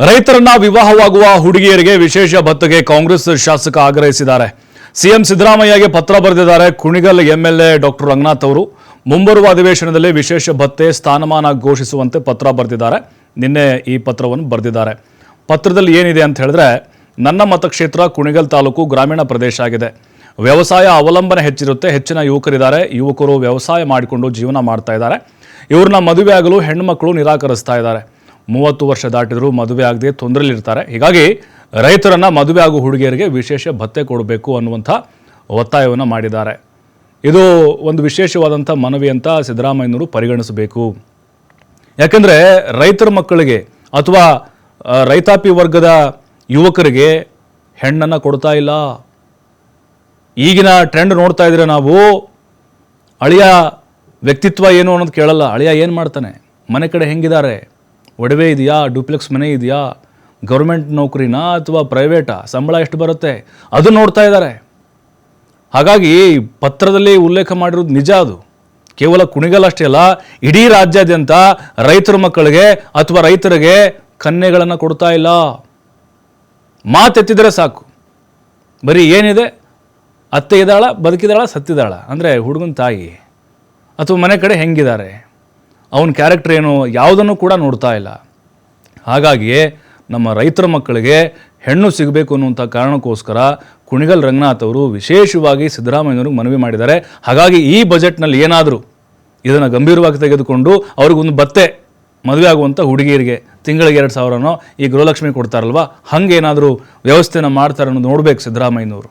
ರೈತರನ್ನ ವಿವಾಹವಾಗುವ ಹುಡುಗಿಯರಿಗೆ ವಿಶೇಷ ಭತ್ತಗೆ ಕಾಂಗ್ರೆಸ್ ಶಾಸಕ ಆಗ್ರಹಿಸಿದ್ದಾರೆ. ಸಿಎಂ ಸಿದ್ದರಾಮಯ್ಯಗೆ ಪತ್ರ ಬರೆದಿದ್ದಾರೆ ಕುಣಿಗಲ್ ಎಂಎಲ್ಎ ಡಾಕ್ಟರ್ ರಂಗನಾಥ್ ಅವರು. ಮುಂಬರುವ ಅಧಿವೇಶನದಲ್ಲಿ ವಿಶೇಷ ಭತ್ತೆ ಸ್ಥಾನಮಾನ ಘೋಷಿಸುವಂತೆ ಪತ್ರ ಬರೆದಿದ್ದಾರೆ. ನಿನ್ನೆ ಈ ಪತ್ರವನ್ನು ಬರೆದಿದ್ದಾರೆ. ಪತ್ರದಲ್ಲಿ ಏನಿದೆ ಅಂತ ಹೇಳಿದ್ರೆ, ನನ್ನ ಮತಕ್ಷೇತ್ರ ಕುಣಿಗಲ್ ತಾಲೂಕು ಗ್ರಾಮೀಣ ಪ್ರದೇಶ ಆಗಿದೆ. ವ್ಯವಸಾಯ ಅವಲಂಬನೆ ಹೆಚ್ಚಿರುತ್ತೆ, ಹೆಚ್ಚಿನ ಯುವಕರಿದ್ದಾರೆ. ಯುವಕರು ವ್ಯವಸಾಯ ಮಾಡಿಕೊಂಡು ಜೀವನ ಮಾಡ್ತಾ ಇದ್ದಾರೆ. ಇವ್ರನ್ನ ಮದುವೆ ಆಗಲು ಹೆಣ್ಣು ಮಕ್ಕಳು ನಿರಾಕರಿಸ್ತಾ ಇದ್ದಾರೆ. ಮೂವತ್ತು ವರ್ಷ ದಾಟಿದರೂ ಮದುವೆ ಆಗದೆ ತೊಂದರೆಲಿರ್ತಾರೆ ಹೀಗಾಗಿ ರೈತರನ್ನು ಮದುವೆ ಆಗೋ ಹುಡುಗಿಯರಿಗೆ ವಿಶೇಷ ಭತ್ತೆ ಕೊಡಬೇಕು ಅನ್ನುವಂಥ ಒತ್ತಾಯವನ್ನು ಮಾಡಿದ್ದಾರೆ. ಇದು ಒಂದು ವಿಶೇಷವಾದಂಥ ಮನವಿ ಅಂತ ಸಿದ್ದರಾಮಯ್ಯನವರು ಪರಿಗಣಿಸಬೇಕು. ಯಾಕೆಂದರೆ ರೈತರ ಮಕ್ಕಳಿಗೆ ಅಥವಾ ರೈತಾಪಿ ವರ್ಗದ ಯುವಕರಿಗೆ ಹೆಣ್ಣನ್ನು ಕೊಡ್ತಾ ಇಲ್ಲ. ಈಗಿನ ಟ್ರೆಂಡ್ ನೋಡ್ತಾ ಇದ್ರೆ ನಾವು ಅಳಿಯ ವ್ಯಕ್ತಿತ್ವ ಏನು ಅನ್ನೋದು ಕೇಳಲ್ಲ. ಅಳಿಯ ಏನು ಮಾಡ್ತಾನೆ? ಮನೆ ಕಡೆ ಹೆಂಗಿದ್ದಾರೆ? ಒಡವೆ ಇದೆಯಾ? ಡ್ಯೂಪ್ಲೆಕ್ಸ್ ಮನೆ ಇದೆಯಾ? ಗೌರ್ಮೆಂಟ್ ನೌಕರಿನಾ ಅಥವಾ ಪ್ರೈವೇಟಾ? ಸಂಬಳ ಎಷ್ಟು ಬರುತ್ತೆ? ಅದು ನೋಡ್ತಾ ಇದ್ದಾರೆ. ಹಾಗಾಗಿ ಪತ್ರದಲ್ಲಿ ಉಲ್ಲೇಖ ಮಾಡಿರೋದು ನಿಜ ಅದು. ಕೇವಲ ಕುಣಿಗಲ್ ಅಷ್ಟೇ ಅಲ್ಲ, ಇಡೀ ರಾಜ್ಯಾದ್ಯಂತ ರೈತರ ಮಕ್ಕಳಿಗೆ ಅಥವಾ ರೈತರಿಗೆ ಕನ್ನೆಗಳನ್ನು ಕೊಡ್ತಾ ಇಲ್ಲ. ಮಾತೆತ್ತಿದರೆ ಸಾಕು. ಬರೀ ಏನಿದೆ? ಅತ್ತೆ ಇದ್ದಾಳ ಬದುಕಿದಾಳ ಸತ್ತಿದಾಳ ಅಂದರೆ ಹುಡುಗನ ತಾಯಿ. ಅಥವಾ ಮನೆ ಕಡೆ ಹೆಂಗಿದ್ದಾರೆ? ಅವನ ಕ್ಯಾರೆಕ್ಟರ್ ಏನು ಯಾವುದನ್ನು ಕೂಡ ನೋಡ್ತಾ ಇಲ್ಲ. ಹಾಗಾಗಿಯೇ ನಮ್ಮ ರೈತರ ಮಕ್ಕಳಿಗೆ ಹೆಣ್ಣು ಸಿಗಬೇಕು ಅನ್ನುವಂಥ ಕಾರಣಕ್ಕೋಸ್ಕರ ಕುಣಿಗಲ್ ರಂಗನಾಥ್ ಅವರು ವಿಶೇಷವಾಗಿ ಸಿದ್ದರಾಮಯ್ಯನವ್ರಿಗೆ ಮನವಿ ಮಾಡಿದ್ದಾರೆ. ಹಾಗಾಗಿ ಈ ಬಜೆಟ್ನಲ್ಲಿ ಏನಾದರೂ ಇದನ್ನು ಗಂಭೀರವಾಗಿ ತೆಗೆದುಕೊಂಡು ಅವ್ರಿಗೊಂದು ಬತ್ತೆ, ಮದುವೆ ಆಗುವಂಥ ಹುಡುಗಿಯರಿಗೆ ತಿಂಗಳಿಗೆ ಎರಡು ಸಾವಿರನೋ ಈ ಗೃಹಲಕ್ಷ್ಮಿ ಕೊಡ್ತಾರಲ್ವ? ಹಂಗೇನಾದರೂ ವ್ಯವಸ್ಥೆನ ಮಾಡ್ತಾರೆ ಅನ್ನೋದು ನೋಡಬೇಕು ಸಿದ್ದರಾಮಯ್ಯನವರು.